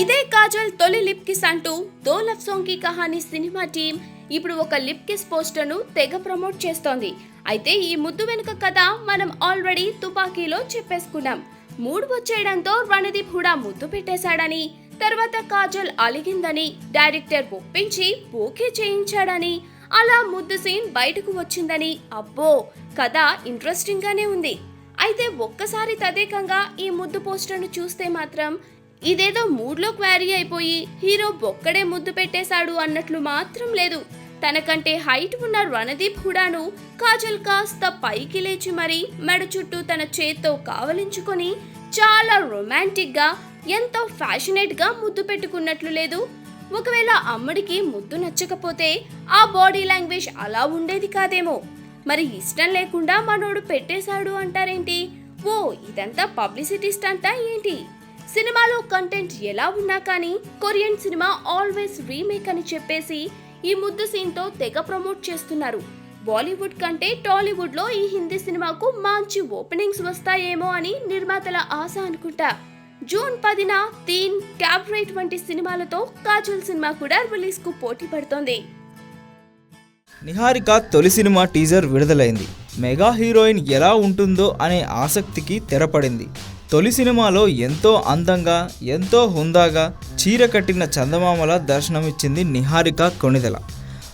ఇదే కాజల్ తొలి lip kiss అంటూ దో లవ్ సాంగ్కి కహాని సినిమా టీం ఇప్పుడు ఒక లిప్ కిస్ పోస్టర్ను తెగ ప్రమోట్ చేస్తోంది. అయితే ఈ ముద్దు వెనుక కథ మనం ఆల్రెడీ తుపాకీలో చెప్పేసుకున్నాం. మూడు వచ్చేయడంతో రణదీప్ హుడా ముద్దు పెట్టేశాడని తర్వాత కాజల్ అలిగిందని డైరెక్టర్ ఒప్పించి ఓకే చేయించాడని అలా ముద్దు సీన్ బయటకు వచ్చిందని అబ్బో కథ ఇంట్రెస్టింగ్ గానే ఉంది. అయితే ఒక్కసారి తదేకంగా ఈ ముద్దు పోస్టర్ను చూస్తే మాత్రం ఇదేదో మూడ్లో క్వారీ అయిపోయి హీరో బొక్కడే ముద్దు పెట్టేశాడు అన్నట్లు మాత్రం లేదు. తనకంటే హైట్ ఉన్న రణదీప్ హుడాను కాజల్ కాస్త పైకి లేచి మరీ మెడ చుట్టూ తన చేత్తో కావలించుకొని చాలా రొమాంటిక్గా ఎంతో ఫ్యాషనేట్గా ముద్దు పెట్టుకున్నట్లు లేదు. ఒకవేళ అమ్మడికి ముద్దు నచ్చకపోతే ఆ బాడీ లాంగ్వేజ్ అలా ఉండేది కాదేమో. మరి ఇష్టం లేకుండా మనోడు పెట్టేశాడు అంటారేంటి? ఓ ఇదంతా పబ్లిసిటీ స్టంటా ఏంటి? సినిమాలో కంటెంట్ ఎలా ఉన్నా కానీ కొరియన్ సినిమా ఆల్వేస్ రీమేక్ అని చెప్పేసి ఈ ముద్దు సీన్తో తెగ ప్రమోట్ చేస్తున్నారు. బాలీవుడ్ కంటే టాలీవుడ్లో ఈ హిందీ సినిమాకు మంచి ఓపెనింగ్స్ వస్తాయేమో అని నిర్మాతల ఆశ అనుకుంటా. జూన్ పదిన తీన్ క్యాబ్రైట్ వంటి సినిమాలతో కాజల్ సినిమా కూడా రిలీజ్కు పోటీ పడుతోంది. నిహారిక తొలి సినిమా టీజర్ విడుదలైంది. మెగా హీరోయిన్ ఎలా ఉంటుందో అనే ఆసక్తికి తెరపడింది. తొలి సినిమాలో ఎంతో అందంగా ఎంతో హుందాగా చీర కట్టిన చందమామల దర్శనమిచ్చింది నిహారిక కొణిదెల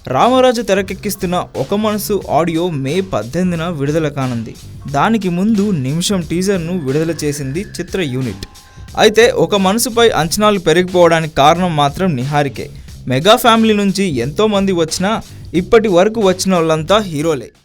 రామరాజు తెరకెక్కిస్తున్న ఒక మనసు ఆడియో మే పద్దెనిమిదిన విడుదల కానుంది. దానికి ముందు నిమిషం టీజర్ను విడుదల చేసింది చిత్ర యూనిట్. అయితే ఒక మనసుపై అంచనాలు పెరిగిపోవడానికి కారణం మాత్రం నిహారికే. మెగా ఫ్యామిలీ నుంచి ఎంతోమంది వచ్చినా ఇప్పటి వరకు వచ్చిన వాళ్ళంతా హీరోలే.